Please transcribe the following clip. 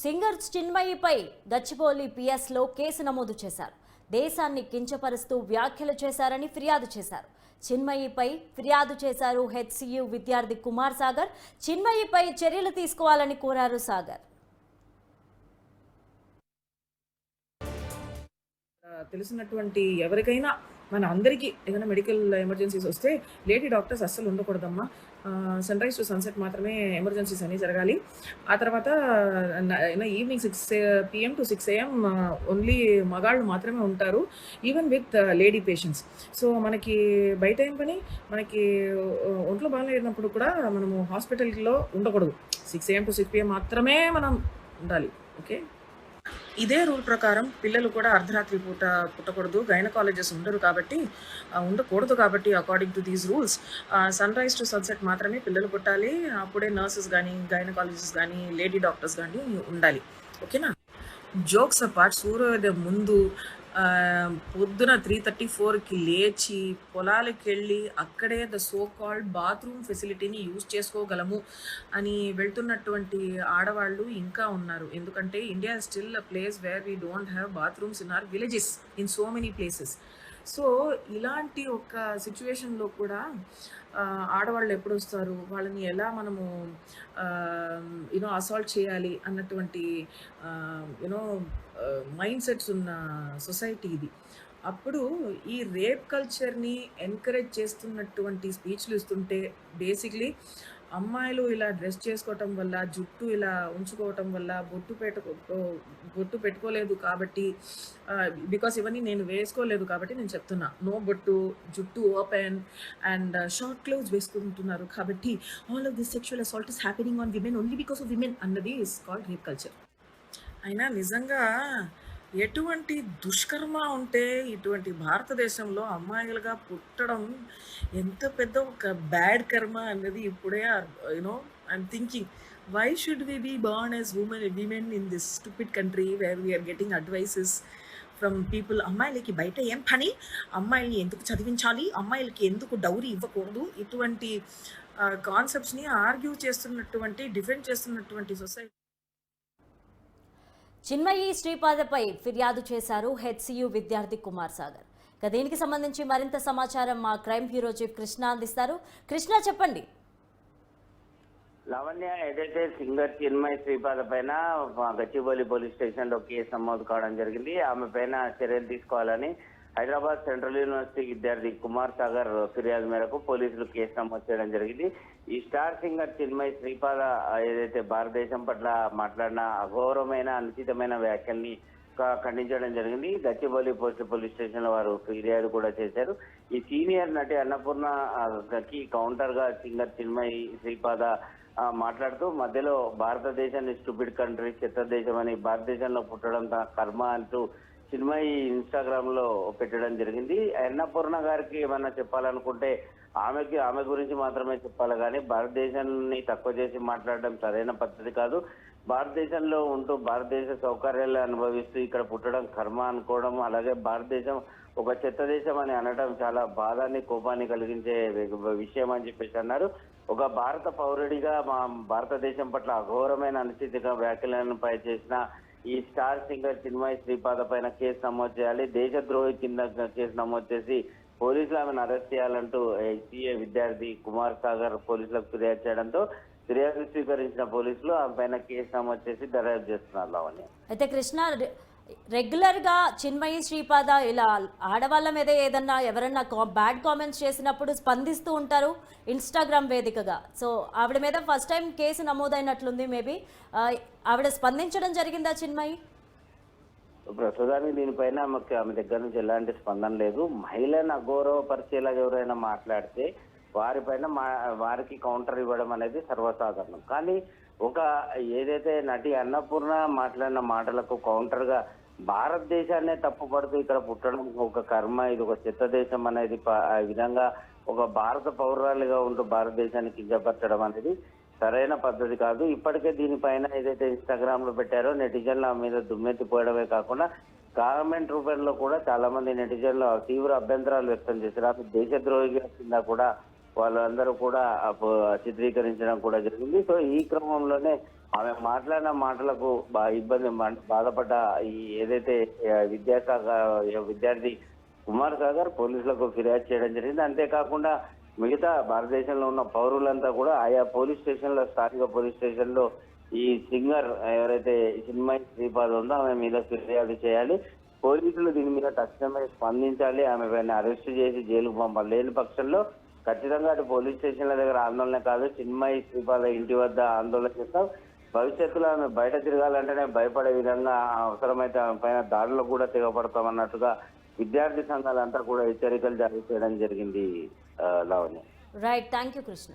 Singer చిన్మయిపై గచ్చిబౌలి పిఎస్లో case నమోదు చేశారు. దేశాన్ని కించపరుస్తూ వ్యాఖ్యలు చేశారని ఫిర్యాదు చేశారు. చిన్మయిపై ఫిర్యాదు చేశారు హెచ్సియు విద్యార్థి కుమార్ సాగర్. చిన్మయిపై చర్యలు తీసుకోవాలని కోరారు సాగర్. తెలిసినటువంటి ఎవరికైనా మన అందరికీ ఏదైనా మెడికల్ ఎమర్జెన్సీస్ వస్తే లేడీ డాక్టర్స్ అస్సలు ఉండకూడదమ్మా. సన్ రైజ్ టు సన్సెట్ మాత్రమే ఎమర్జెన్సీస్ అన్నీ జరగాలి. ఆ తర్వాత evening six PM to six AM only మగాళ్ళు మాత్రమే ఉంటారు. Even with lady patients so మనకి బయట ఏం పని? మనకి ఒంట్లో బాగాలేనప్పుడు కూడా మనము హాస్పిటల్లో ఉండకూడదు. Six AM to six PM మాత్రమే మనం ఉండాలి. ఓకే ఇదే రూల్ ప్రకారం పిల్లలు కూడా అర్ధరాత్రి పూట పుట్టకూడదు గైనకాలజెస్ ఉండరు కాబట్టి ఉండకూడదు కాబట్టి according to these rules sunrise to sunset మాత్రమే పిల్లలు పుట్టాలి. అప్పుడే నర్సెస్ కానీ గైనకాలజిస్ట్ కానీ లేడీ డాక్టర్స్ కానీ ఉండాలి. ఓకేనా? జోక్స్ అపార్ట్ సూర్యోదయం ముందు పొద్దున త్రీ థర్టీ ఫోర్కి లేచి పొలాలకు వెళ్ళి అక్కడే ద సో కాల్డ్ బాత్రూమ్ ఫెసిలిటీని యూజ్ చేసుకోగలము అని వెళ్తున్నటువంటి ఆడవాళ్ళు ఇంకా ఉన్నారు. ఎందుకంటే India still a place where we don't have bathrooms in our villages in so many places so ఇలాంటి ఒక సిచ్యువేషన్లో కూడా ఆడవాళ్ళు ఎప్పుడు వస్తారు? వాళ్ళని ఎలా మనము యూనో అసాల్ట్ చేయాలి అన్నటువంటి యూనో మైండ్ సెట్స్ ఉన్న సొసైటీ ఇది. అప్పుడు ఈ రేప్ కల్చర్ని ఎంకరేజ్ చేస్తున్నటువంటి స్పీచ్లు ఇస్తుంటే బేసిక్లీ అమ్మాయిలు ఇలా డ్రెస్ చేసుకోవటం వల్ల జుట్టు ఇలా ఉంచుకోవటం వల్ల బొట్టు పెట్టుకో బొట్టు పెట్టుకోలేదు కాబట్టి బికాస్ ఇవన్నీ నేను వేసుకోలేదు కాబట్టి నేను చెప్తున్నా. నో బొట్టు జుట్టు ఓపెన్ అండ్ షార్ట్ క్లోజ్ వేసుకుంటున్నారు కాబట్టి all of this sexual assault is happening on women only because of women అన్నది ఇస్ కాల్డ్ రేప్ కల్చర్ అయినా నిజంగా ఎటువంటి దుష్కర్మ ఉంటే ఇటువంటి భారతదేశంలో అమ్మాయిలుగా పుట్టడం ఎంత పెద్ద ఒక బ్యాడ్ కర్మ అన్నది ఇప్పుడే you know I'm thinking why should we be born as woman women in this stupid country where we're getting advices from people అమ్మాయిలకి బయట ఏం పని? అమ్మాయిల్ని ఎందుకు చదివించాలి? అమ్మాయిలకి ఎందుకు డౌరీ ఇవ్వకూడదు? ఇటువంటి కాన్సెప్ట్స్ని ఆర్గ్యూ చేస్తున్నటువంటి డిఫెండ్ చేస్తున్నటువంటి సొసైటీ చిన్మయి శ్రీపాదపై ఫిర్యాదు చేశారు హెచ్సియు విద్యార్థి కుమార్ సాగర్. ఇక దీనికి సంబంధించి మరింత సమాచారం మా క్రైమ్ బ్యూరో చీఫ్ కృష్ణ అందిస్తారు. కృష్ణ చెప్పండి. లావణ్య ఏదైతే సింగర్ చిన్మయ్ శ్రీపాద పైన గచ్చిబౌలి పోలీస్ స్టేషన్లో కేసు నమోదు కావడం జరిగింది. ఆమె పైన చర్యలు తీసుకోవాలని హైదరాబాద్ సెంట్రల్ యూనివర్సిటీ విద్యార్థి కుమార్ సాగర్ ఫిర్యాదు మేరకు పోలీసులు కేసు నమోదు చేయడం జరిగింది. ఈ స్టార్ సింగర్ చిన్మయ్ శ్రీపాద ఏదైతే భారతదేశం పట్ల మాట్లాడిన అఘోరమైన అనుచితమైన వ్యాఖ్యల్ని ఖండించడం జరిగింది. గచ్చిబౌలి పోస్ట్ పోలీస్ స్టేషన్ వారు ఫిర్యాదు కూడా చేశారు. ఈ సీనియర్ నటి అన్నపూర్ణ కి కౌంటర్గా సింగర్ చిన్మయ్ శ్రీపాద మాట్లాడుతూ మధ్యలో భారతదేశాన్ని స్టూపిడ్ కంట్రీ చెత్త దేశం అని భారతదేశంలో పుట్టడం తన కర్మ అంటూ సినిమా ఇన్స్టాగ్రామ్లో పెట్టడం జరిగింది. అన్నపూర్ణ గారికి ఏమన్నా చెప్పాలనుకుంటే ఆమెకి ఆమె గురించి మాత్రమే చెప్పాలి. కానీ భారతదేశాన్ని తక్కువ చేసి మాట్లాడడం సరైన పద్ధతి కాదు. భారతదేశంలో ఉంటూ భారతదేశ సౌకర్యాలు అనుభవిస్తూ ఇక్కడ పుట్టడం కర్మ అనుకోవడం అలాగే భారతదేశం ఒక చెత్త దేశం అని అనడం చాలా బాధాన్ని కోపాన్ని కలిగించే విషయం అని చెప్పేసి అన్నారు. ఒక భారత పౌరుడిగా మా భారతదేశం పట్ల అఘోరమైన అనుచితిగా వ్యాఖ్యలపై చేసిన ఈ స్టార్ సింగర్ చిన్మయ శ్రీపాద పైన కేసు నమోదు చేయాలి. దేశద్రోహి కింద కేసు నమోదు చేసి పోలీసులు ఆమెను అరెస్ట్ చేయాలంటూ సిఏ విద్యార్థి కుమార్ సాగర్ పోలీసులకు ఫిర్యాదు చేయడంతో ఫిర్యాదు స్వీకరించిన పోలీసులు ఆమె పైన కేసు నమోదు చేసి దర్యాప్తు చేస్తున్నారు లావణ్య. అయితే కృష్ణ రెగ్యులర్గా చిన్మయి శ్రీపాద ఇలా ఆడవాళ్ళ మీద ఏదన్నా ఎవరన్నా బ్యాడ్ కామెంట్స్ చేసినప్పుడు స్పందిస్తూ ఉంటారు ఇన్స్టాగ్రామ్ వేదికగా. సో ఆవిడ మీద ఫస్ట్ టైం కేసు నమోదైనట్లుంది మేబీ. ఆవిడ స్పందించడం జరిగిందా చిన్మయి? ప్రస్తుతానికి దీనిపైన ఆమెకు ఆమె దగ్గర నుంచి ఎలాంటి స్పందన లేదు. మహిళను అగౌరవపరిచేలాగా ఎవరైనా మాట్లాడితే వారిపైన మా వారికి కౌంటర్ ఇవ్వడం అనేది సర్వసాధారణం. కానీ ఒక ఏదైతే నటి అన్నపూర్ణ మాట్లాడిన మాటలకు కౌంటర్గా భారతదేశాన్నే తప్పుపడుతూ ఇక్కడ పుట్టడం ఒక కర్మ ఇది ఒక చిత్త దేశం అనేది ఆ విధంగా ఒక భారత పౌరాలుగా ఉంటూ భారతదేశాన్ని కించపరచడం అనేది సరైన పద్ధతి కాదు. ఇప్పటికే దీనిపైన ఏదైతే ఇన్స్టాగ్రామ్లో పెట్టారో నెటిజన్ల మీద దుమ్మెత్తిపోయడమే కాకుండా గవర్నమెంట్ రూపంలో కూడా చాలా మంది నెటిజన్లు తీవ్ర అభ్యంతరాలు వ్యక్తం చేశారు. అసలు దేశద్రోహిగా కింద కూడా వాళ్ళందరూ కూడా చిత్రీకరించడం కూడా జరిగింది. సో ఈ క్రమంలోనే ఆమె మాట్లాడిన మాటలకు బా ఇబ్బంది బాధపడ్డ ఈ ఏదైతే విద్యాశాఖ విద్యార్థి కుమార్ సాగర్ పోలీసులకు ఫిర్యాదు చేయడం జరిగింది. అంతేకాకుండా మిగతా భారతదేశంలో ఉన్న పౌరులంతా కూడా ఆయా పోలీస్ స్టేషన్లో స్థానిక పోలీస్ స్టేషన్లో ఈ సింగర్ ఎవరైతే సినిమా శ్రీపాద్ ఉందో ఆమె మీద ఫిర్యాదు చేయాలి. పోలీసులు దీని మీద తక్షణమే స్పందించాలి. ఆమె పైన అరెస్ట్ చేసి జైలుకు పంపాలి. లేని పక్షంలో ఖచ్చితంగా అటు పోలీస్ స్టేషన్ల దగ్గర ఆందోళన కాదు చిన్మయ్ శ్రీపాద ఇంటి వద్ద ఆందోళన చేస్తాం. భవిష్యత్తులో ఆమె బయట తిరగాలంటేనే భయపడే విధంగా అవసరమైతే ఆమె పైన దాడులు కూడా తెగపడతామన్నట్టుగా విద్యార్థి సంఘాలంతా కూడా హెచ్చరికలు జారీ చేయడం జరిగింది ఆ, Lavanya. Right thank you Krishna